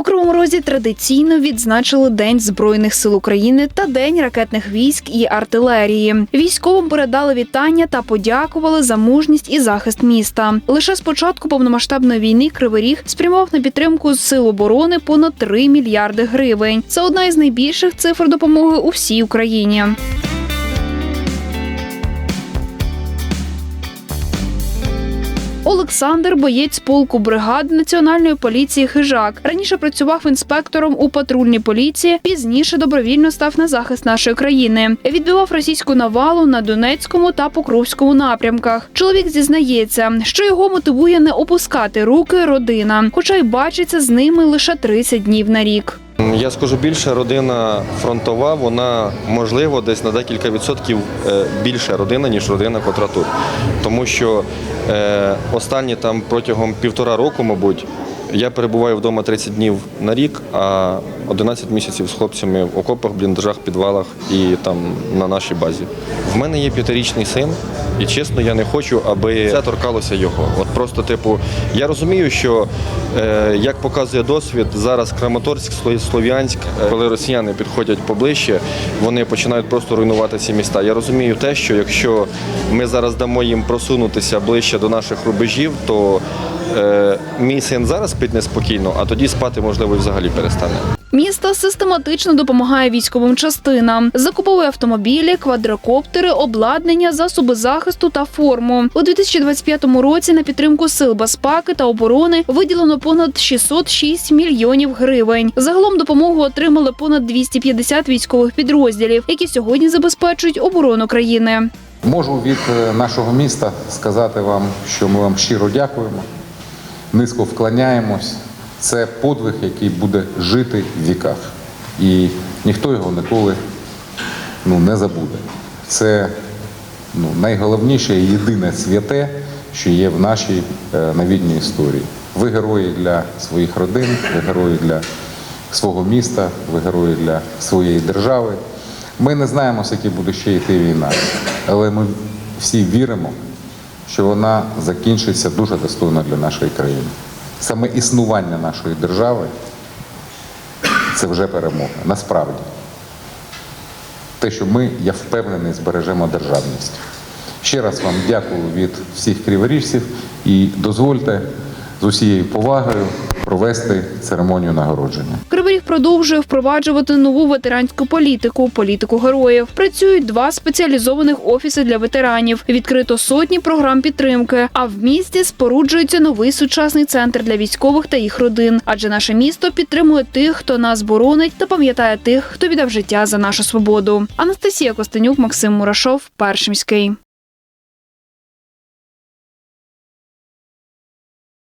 У Кривому Розі традиційно відзначили День Збройних сил України та День ракетних військ і артилерії. Військовим передали вітання та подякували за мужність і захист міста. Лише з початку повномасштабної війни Кривий Ріг спрямував на підтримку сил оборони понад 3 мільярди гривень. Це одна із найбільших цифр допомоги у всій Україні. Олександр боєць полку бригади національної поліції Хижак. Раніше працював інспектором у патрульній поліції. Пізніше добровільно став на захист нашої країни. Відбивав російську навалу на Донецькому та Покровському напрямках. Чоловік зізнається, що його мотивує не опускати руки родина, хоча й бачиться з ними лише 30 днів на рік. Я скажу більше, родина фронтова, вона можливо десь на декілька відсотків е, більша родина, ніж родина, котра тут. Тому що останні там протягом півтора року, мабуть, я перебуваю вдома 30 днів на рік, а 11 місяців з хлопцями в окопах, бліндажах, підвалах і там на нашій базі. В мене є п'ятирічний син, і чесно, я не хочу, аби це торкалося його. От просто, типу, я розумію, що е, як показує досвід, зараз Краматорськ, Слов'янськ, е, коли росіяни підходять поближче, вони починають просто руйнувати ці міста. Я розумію те, що якщо ми зараз дамо їм просунутися ближче до наших рубежів, то е, мій син зараз спить неспокійно, а тоді спати можливо і взагалі перестане. Місто систематично допомагає військовим частинам, закуповує автомобілі, квадрокоптери, обладнання, засоби захисту та форму. У 2025 році на підтримку сил безпеки та оборони виділено понад 606 мільйонів гривень. Загалом допомогу отримали понад 250 військових підрозділів, які сьогодні забезпечують оборону країни. Можу від е, нашого міста сказати вам, що ми вам щиро дякуємо, низько вклоняємось. Це подвиг, який буде жити в віках. І ніхто його ніколи ну, не забуде. Це ну, найголовніше і єдине святе, що є в нашій е, новітній історії. Ви герої для своїх родин, ви герої для свого міста, ви герої для своєї держави. Ми не знаємо, скільки буде ще йти війна, але ми всі віримо, що вона закінчиться дуже достойно для нашої країни. Саме існування нашої держави це вже перемога. Насправді. Те, що ми, я впевнений, збережемо державність. Ще раз вам дякую від всіх криворіжців і дозвольте з усією повагою провести церемонію нагородження. Кривий продовжує впроваджувати нову ветеранську політику політику героїв. Працюють два спеціалізованих офіси для ветеранів. Відкрито сотні програм підтримки. А в місті споруджується новий сучасний центр для військових та їх родин. Адже наше місто підтримує тих, хто нас боронить, та пам'ятає тих, хто віддав життя за нашу свободу. Анастасія Костенюк, Максим Мурашов, Першимський.